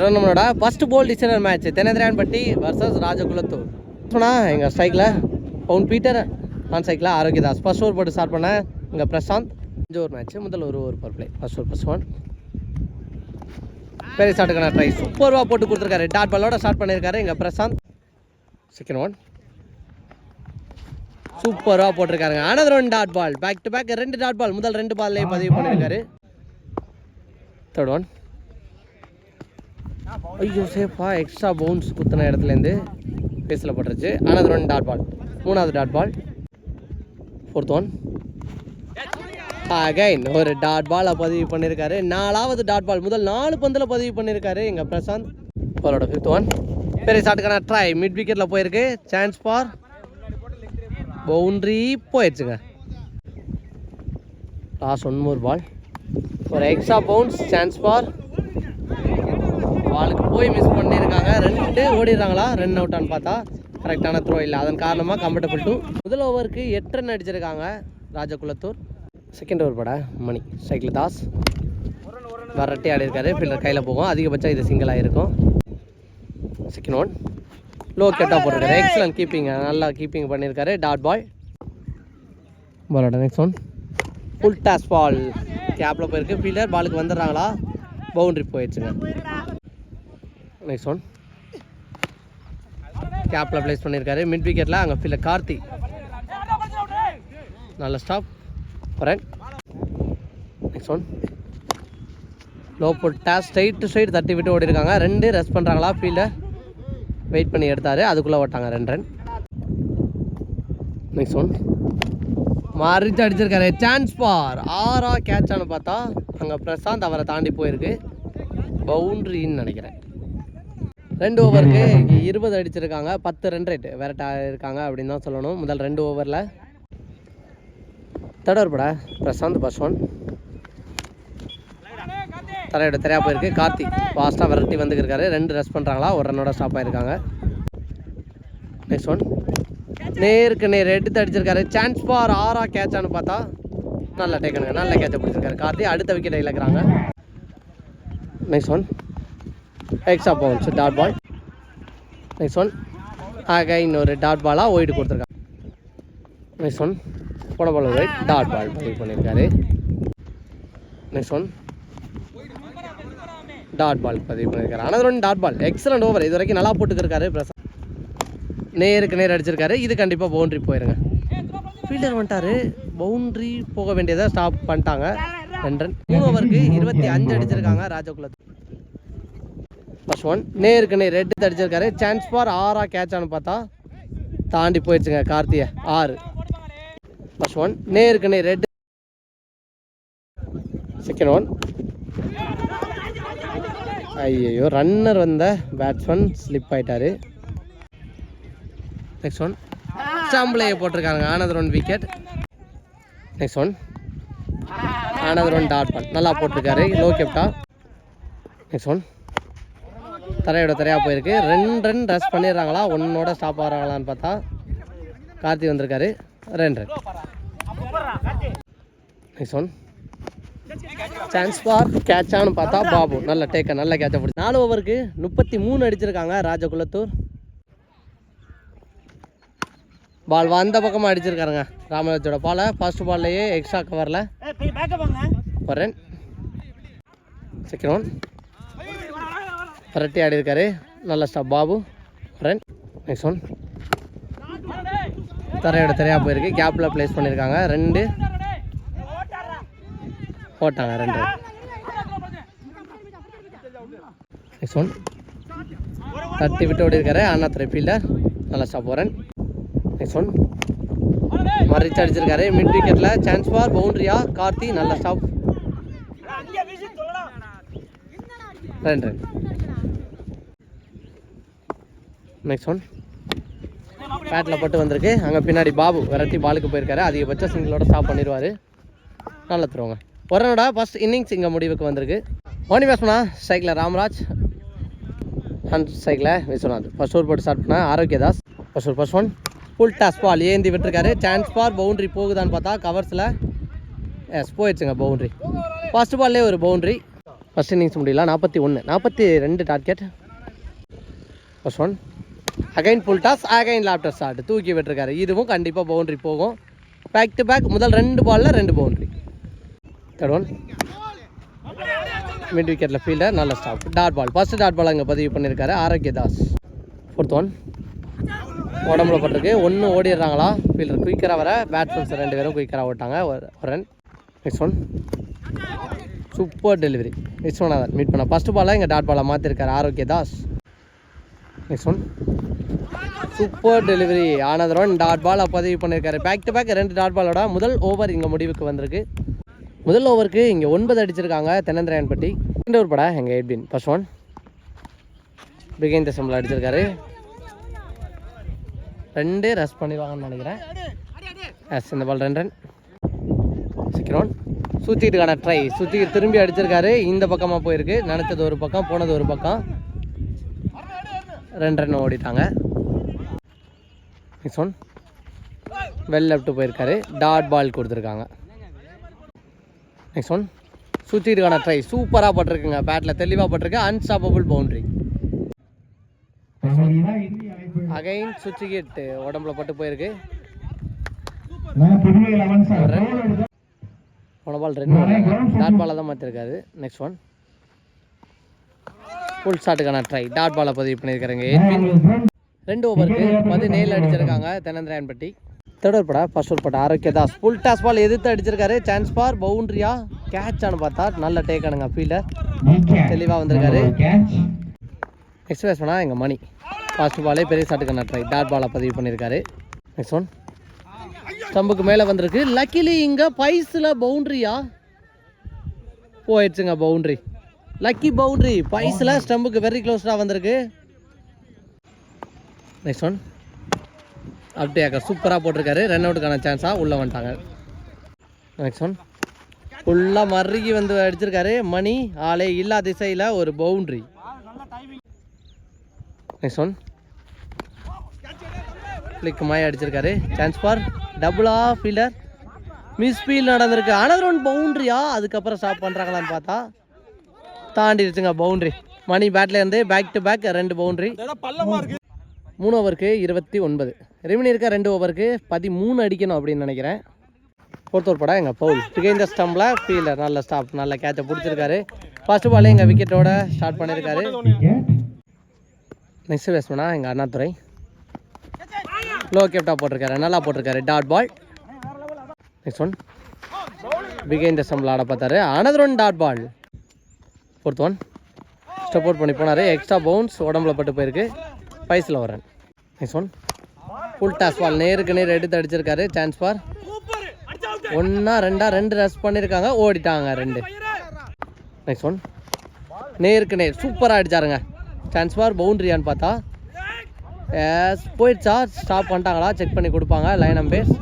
நம்மளோட first pole designer match Thennathiranpatti versus Rajakulathur எங்கள் ஸ்ட்ரைக்கில் பவுன் பீட்டர் ஆன் சைக்கிளாக ஆரோக்கியதாஸ் ஃபர்ஸ்ட் ஓவர் போட்டு ஸ்டார்ட் பண்ணேன் இங்கே பிரசாந்த் அஞ்சு ஓவர் மேட்ச் முதல் ஒரு over power play first over first one பெரிய ஸ்டார்ட்டுக்கான ட்ரை சூப்பர்வாக போட்டு கொடுத்துருக்காரு டாட் பாலோட ஸ்டார்ட் பண்ணியிருக்காரு எங்கள் பிரசாந்த் செகண்ட் ஒன் சூப்பராக போட்டிருக்காருங்க another one dot ball back to back ரெண்டு டாட் பால் முதல் ரெண்டு பால்லேயே பதிவு பண்ணியிருக்காரு தேர்ட் ஒன் ஐயோ சேஃபா எக்ஸ்ட்ரா பவுன்ஸ் குத்தின இடத்துலேருந்து பேஸில் ஆனால் அது ஒன் டாட் பால் மூணாவது dot ball fourth one again ஒரு டாட் பாலை பதிவு பண்ணியிருக்காரு நாலாவது டாட் பால் முதல் நாலு பந்தில் பதிவு பண்ணியிருக்காரு எங்கள் பிரசாந்த். பாலோட ஃபிஃப்த் ஒன் பெரிய ஷாட்டுக்கான ட்ரை மிட் விக்கெட்டில் போயிருக்கு. சான்ஸ் ஃபார் பவுண்ட்ரி போயிடுச்சுங்க. லாஸ்ட் ஒன் மோர் பால் ஒரு எக்ஸ்ட்ரா பவுன்ஸ் சான்ஸ் ஃபார் பாலுக்கு போய் மிஸ் பண்ணியிருக்காங்க ரெண்டு ஓடிடுறாங்களா? ரன் அவுட்டான்னு பார்த்தா கரெக்டான த்ரோ இல்லை. அதன் காரணமாக கம்ஃபர்டபுள் டூ முதல் ஓவருக்கு எட்டு ரன் அடிச்சிருக்காங்க ராஜகுலத்தூர். செகண்ட் ஓவர் பட மணி. சைக்கிள் தாஸ் வரட்டி ஆடி இருக்காரு ஃபீல்டர் கையில் போகும். அதிகபட்சம் இது சிங்கிளாக இருக்கும் செகண்ட் ஒன் லோ கெட்டாக போட்டிருக்காரு. எக்ஸலன்ட் கீப்பிங் நல்லா கீப்பிங் பண்ணியிருக்காரு டாட் பாய் பாலோட next one full toss ball கேப்பில் போயிருக்கு. ஃபீல்டர் பாலுக்கு வந்துடுறாங்களா? பவுண்ட்ரி போயிடுச்சுங்க. நெக்ஸ்ட் ஒன் கேப்பில் ப்ளேஸ் பண்ணியிருக்காரு மிட் விக்கெட்டில் அங்கே ஃபீல்டர் கார்த்தி. நல்ல ஸ்டாப் போகிறேன் நெக்ஸ்ட் ஒன் லோ போட்டா ஸ்ட்ரைட் ஸ்ட்ரைட் தட்டி விட்டு ஓடி இருக்காங்க ரெண்டு ரெஸ்ட் பண்ணுறாங்களா ஃபீல்டர் வெயிட் பண்ணி எடுத்தார். அதுக்குள்ளே ஓட்டாங்க. ரெண்டு ரன் நெக்ஸ்ட் ஒன் மாறிச்சு அடிச்சிருக்காரு. சான்ஸ் பார் ஆறா கேட்சான்னு பார்த்தா அங்கே பிரசாந்த் அவரை தாண்டி போயிருக்கு. பவுண்ட்ரின்னு நினைக்கிறேன். ரெண்டு ஓவருக்கு இருபது அடிச்சிருக்காங்க. பத்து ரன் ரேட் விரட்டா இருக்காங்க அப்படின்னு தான் சொல்லணும். முதல் ரெண்டு ஓவரில் தடவர் பட. பிரசாந்த் பஸ் ஒன் தரையோட தெரியா போயிருக்கு. கார்த்திக் ஃபாஸ்ட்டாக விரட்டி வந்துருக்காரு ரெண்டு ரெஸ்ட் பண்ணுறாங்களா ஒரு ரன்னோட ஸ்டாப் ஆயிருக்காங்க. நெக்ஸ்ட் ஒன் நேருக்கு நேர் எடுத்து அடிச்சிருக்காரு. சான்ஸ் ஃபார் ஆறா கேட்சான்னு பார்த்தா நல்லா டேக்கனுங்க நல்ல கேட்சை பிடிச்சிருக்காரு. கார்த்தி அடுத்த விக்கெட்டை இழக்கிறாங்க. Next one extra bounce dot ball next one ஆக இன்னொரு டாட் பாலாக ஒயிட் கொடுத்துருக்காங்க. நெக்ஸ்ட் ஒன் போன பால் ஒயிட் டாட் பால் பதிவு பண்ணியிருக்காரு. நெக்ஸ்ட் ஒன் டாட் பால் பதிவு பண்ணியிருக்காரு. ஆனால் one dot ball excellent over இது வரைக்கும் நல்லா போட்டுக்கிருக்காரு பிரசாந்த் நேருக்கு நேர் அடிச்சிருக்காரு. இது கண்டிப்பாக பவுண்ட்ரி போயிருங்க. ஃபீல்டர் வந்துட்டாரு. பவுண்ட்ரி போக வேண்டியதை ஸ்டாப் பண்ணிட்டாங்க. ரெண்டு ரன் மூணு ஓவருக்கு இருபத்தி அஞ்சு அடிச்சிருக்காங்க ராஜகுலத்து ஃபர்ஸ்ட் ஒன் நேருக்கு நேர் ரெட்டு தடிச்சிருக்காரு. சான்ஸ் ஃபார் ஆறா கேட்சான்னு பார்த்தா தாண்டி போயிடுச்சுங்க கார்த்தியை. ஆறு. ஃபர்ஸ்ட் ஒன் நேருக்கு நேர் ரெட்டு. செகண்ட் ஒன் ஐயோ ரன்னர் வந்த பேட்ஸ்மேன் ஸ்லிப் ஆயிட்டாரு. நெக்ஸ்ட் ஒன் ஸ்டாம்பிளையை போட்டிருக்காங்க. Another one wicket next one another one dot பன் நல்லா போட்டிருக்காரு. லோ கெப்டா நெக்ஸ்ட் ஒன் தரையோட தரையாக போயிருக்கு. ரெண்டு ரன் ரஸ் பண்ணிடுறாங்களா? ஒன்னோட ஸ்டாப் ஆகிறாங்களான்னு பார்த்தா கார்த்தி வந்திருக்காரு. ரெண்டு run next one chance for கேட்சான்னு பார்த்தா பாபு. நல்ல டேக்க நல்ல கேட்சை பிடிச்சி. நாலு ஓவருக்கு முப்பத்தி மூணு அடிச்சிருக்காங்க ராஜகுலத்தூர் பால் வந்த பக்கமாக அடிச்சிருக்காருங்க. ராமராஜோட பாலை ஃபர்ஸ்ட் பால்லையே எக்ஸ்ட்ரா கவரில் ஒரு ரன் செகண்ட் ஒன் ரெட்டி ஆடி இருக்காரு. நல்ல stop Babu run next one தரையோட தரையாக போயிருக்கு. கேப்பில் ப்ளேஸ் பண்ணியிருக்காங்க ரெண்டு. போட்டாங்க ரெண்டு. நெக்ஸ்ட் ஒன் தட்டி விட்டு ஓடி இருக்காரு. அண்ணாத்துறை ஃபீல்டர் நல்லா ஸ்டாப் போகிறேன் நெக்ஸ்ட் ஒன் மறைச்சு அடிச்சிருக்காரு. மிட் விக்கெட்டில் சான்ஸ் ஃபார் பவுண்ட்ரியா கார்த்தி. நல்ல ஸ்டாப் ரெண்டு ரெண்டு. நெக்ஸ்ட் ஒன் பேட்டில் பட்டு வந்திருக்கு. அங்கே பின்னாடி பாபு விரட்டி பாலுக்கு போயிருக்காரு. அதிகபட்சம் சிங்கிளோட ஸ்டாப் பண்ணிடுவார். நல்லா தருவாங்க. ஒரனோட ஃபஸ்ட் ஃபர்ஸ்ட் இன்னிங்ஸ் இங்கே முடிவுக்கு வந்திருக்கு. ஓனி பேசுனா சைக்கிளில் ராம்ராஜ். அண்ட் சைக்கிளில் விஸ்வநாத். ஃபர்ஸ்ட் ஓவர் போட்டு ஸ்டார்ட் பண்ண Arokiyadas. First over first one full toss ball ஏந்தி விட்டுருக்காரு. சான்ஸ் பார் பவுண்ட்ரி போகுதான்னு பார்த்தா கவர்ஸில் எஸ் போயிடுச்சுங்க பவுண்ட்ரி ஃபஸ்ட் பால்லே ஒரு பவுண்ட்ரி ஃபஸ்ட் இன்னிங்ஸ் முடியல நாற்பத்தி ஒன்று நாற்பத்தி ரெண்டு target first one again full toss again lofted shot தூக்கி விட்டுருக்காரு. இதுவும் கண்டிப்பாக பவுண்ட்ரி போகும். பேக் டு பேக் முதல் ரெண்டு பாலில் ரெண்டு பவுண்ட்ரி தேர்ட் ஒன் மிட் விக்கெட்டில் ஃபீல்டர் நல்ல stop dot ball first dot ball அங்கே பதிவு பண்ணியிருக்காரு ஆரோக்கிய தாஸ். ஃபோர்த் ஒன் உடம்புல பட்டிருக்கு. ஒன்று ஓடிடுறாங்களா? ஃபீல்டர் குயிக்கராக வர. பேட்ஸ்மேன்ஸ் ரெண்டு பேரும் குயிக்கராக ஓட்டாங்க. ஒரு run next one super delivery Viswanathan meet பண்ண ஃபஸ்ட்டு பாலாக இங்கே டாட் பாலாக மாற்றிருக்காரு Arokiyadas. Next one super delivery. Anandharan dot ball பதிவு பண்ணியிருக்காரு பேக் டு பேக் ரெண்டு டாட் பாலோட முதல் ஓவர் இங்கே முடிவுக்கு வந்திருக்கு. முதல் ஓவருக்கு இங்கே ஒன்பது அடிச்சிருக்காங்க தென்னந்திராயன்பட்டி ரெண்டு ஓவர் படா எங்கள் எட்பின் ஃபர்ஸ்ட் ஒன் பிகைன் தசம்பில் அடிச்சிருக்காரு. ரெண்டு ரஸ் பண்ணிடுவாங்கன்னு நினைக்கிறேன். எஸ் இந்த பால் ரெண்டு ரன் சிக்கிறோன் சுற்றிக்கிட்டுக்கான ட்ரை சுற்றி திரும்பி அடிச்சிருக்காரு. இந்த பக்கமாக போயிருக்கு. நினச்சது ஒரு பக்கம் போனது ஒரு பக்கம். ரெண்டு ரன் ஓடிட்டாங்க. Next one. வெல் லெஃப்ட் போயிருக்காரு. டாட் பால் கொடுத்துருக்காங்க. Next one. சுற்றிட்டுக்கான ட்ரை சூப்பராக பட்டிருக்குங்க. பேட்டில் தெளிவாக பட்டிருக்கு. அன்ஸ்டாப்பபிள் பவுண்ட்ரி அகைன் சுவிட்ச் உடம்புல பட்டு போயிருக்கு. போன பால் ரெண்டு டாட் பாலை தான் மாற்றிருக்காரு நெக்ஸ்ட் ஒன் ஃபுல் ஷாட்டுக்கான ட்ரை டாட் பாலை பதிவு பண்ணியிருக்காருங்க எட்வின் ரெண்டு ஓவருக்கு பதினேழு அடிச்சிருக்காங்க தென்னந்திராயன்பட்டி தேர்ட் பட ஃபர்ஸ்ட் ஓவர் பட ஆரோக்கிய ஃபுல் டாஸ் பால் எதிர்த்து அடிச்சிருக்காரு. சான்ஸ் பவுண்டரியா பவுண்ட்ரியா கேட்சான்னு பார்த்தா நல்ல டேக் ஆனுங்க ஃபீல்டர் தெளிவாக வந்திருக்காரு. நெக்ஸ்ட் பேஸ் பண்ணால் எங்கள் மணி. ஃபர்ஸ்ட் பாலே பெரிய ஷாட்டுக்கான ட்ரை டாட் பாலை பதிவு பண்ணியிருக்காரு. நெக்ஸ்ட் ஒன் ஸ்டம்புக்கு மேலே வந்திருக்கு. லக்கிலி இங்கே பைஸில் பவுண்ட்ரியா போயிடுச்சுங்க பவுண்ட்ரி லக்கி பவுண்ட்ரி பைஸில் ஸ்டம்புக்கு வெரி க்ளோஸ்டாக வந்திருக்கு. நெக்ஸ்ட் ஒன் அப்படியாக்கா சூப்பராக போட்டிருக்காரு. ரன் அவுட்டுக்கான சான்ஸாக உள்ளே வந்துட்டாங்க. நெக்ஸ்ட் ஒன் ஃபுல்லாக மறுகி வந்து அடிச்சிருக்காரு. மணி ஆளே இல்லா திசையில் ஒரு பவுண்ட்ரி நெக்ஸ்ட் ஒன் கிளிக் மாய அடிச்சிருக்காரு. சான்ஸ் ஃபார் டபுளா ஃபீல்டர் மிஸ் ஃபீல் நடந்திருக்கு. அனதர் ஒன் பவுண்ட்ரியா அதுக்கப்புறம் ஸ்டாப் பண்ணுறாங்களான்னு பார்த்தா தாண்டிடுச்சுங்க பவுண்ட்ரி மணி பேட்ல இருந்து பேக் டு பேக் ரெண்டு பவுண்ட்ரி மூணு ஓவருக்கு இருபத்தி ஒன்பது. ரெமினி இருக்க ரெண்டு ஓவருக்கு பதிமூணு அடிக்கணும் அப்படின்னு நினைக்கிறேன். ஓவர் படம் எங்கள் பவுல் பிகைந்த ஸ்டம்பில் ஃபீல்டர் நல்ல ஸ்டாப் நல்ல கேட்சை பிடிச்சிருக்காரு. ஃபர்ஸ்ட் பால் எங்கள் விக்கெட்டோட ஸ்டார்ட் பண்ணியிருக்காரு நெக்ஸ்ட் பேட்ஸ்மேனா எங்கள் அண்ணாதுரை. லோ கேப்டா போட்டிருக்காரு. நல்லா போட்டிருக்காரு. Dot ball next one behind ஸ்டம்பில் ஆட பார்த்தாரு. Another one dot ball fourth one step out பண்ணி போனார். எக்ஸ்ட்ரா பவுன்ஸ் உடம்புல பட்டு போயிருக்கு. பைஸில் வரேன் next one full toss ball நேருக்கு நேர் எடுத்து அடிச்சிருக்காரு. சான்ஸ் பார் ஒன்றா ரெண்டா ரெண்டு ரஸ் பண்ணியிருக்காங்க ஓடிட்டாங்க ரெண்டு. நெக்ஸ்ட் ஒன் நேருக்கு நேர். சூப்பராக அடிச்சாருங்க. சான்ஸ் பார் பவுண்ட்ரியான்னு பார்த்தா போயிடுச்சா? ஸ்டாப் பண்ணிட்டாங்களா? செக் பண்ணி கொடுப்பாங்க. லைன் அம்பேஸ்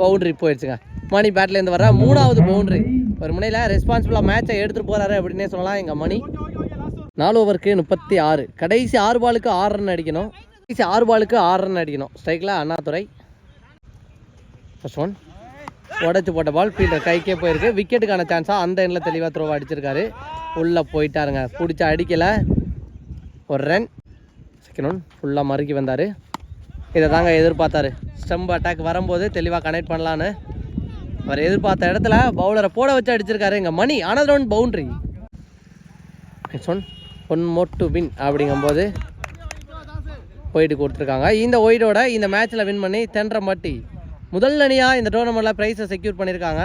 பவுண்ட்ரி போயிடுச்சுங்க. மணி பேட்லேருந்து வர மூணாவது பவுண்ட்ரி ஒரு முனையில் ரெஸ்பான்சிபிளாக மேட்சை எடுத்துகிட்டு போகிறாரு அப்படின்னே சொல்லலாம் எங்கள் மணி. நாலு ஓவருக்கு முப்பத்தி ஆறு. கடைசி ஆறு பாலுக்கு ஆறு ரன் அடிக்கணும். கடைசி ஆறு பாலுக்கு ஆறு ரன் அடிக்கணும். ஸ்ட்ரைக்கில் அண்ணாதுரை ஃபர்ஸ்ட் ஒன் உடச்சி போட்ட பால் ஃபீல்டர் கைக்கே போயிருக்கு. விக்கெட்டுக்கான சான்ஸாக அந்த எண்ணில் தெளிவாக த்ரோ அடிச்சிருக்காரு. உள்ளே போயிட்டாருங்க. பிடிச்சி அடிக்கலை. ஒரு ரன் செகண்ட் ஒன் ஃபுல்லாக மறுக்கி வந்தார். இதை தாங்க எதிர்பார்த்தாரு. ஸ்டம்ப் அட்டாக் வரும்போது தெளிவாக கனெக்ட் பண்ணலான்னு அவர் எதிர்பார்த்த இடத்துல பவுலரை போட வச்சு அடிச்சிருக்காரு. எங்கள் Mani another one boundary next one one more to win அப்படிங்கும்போது ஒயிட் கொடுத்துருக்காங்க. இந்த ஒயிடோட இந்த மேட்ச்சில் வின் பண்ணி தென்றமட்டி. முதல் அணியாக இந்த டோர்னமெண்ட்டில் ப்ரைஸை செக்யூர் பண்ணியிருக்காங்க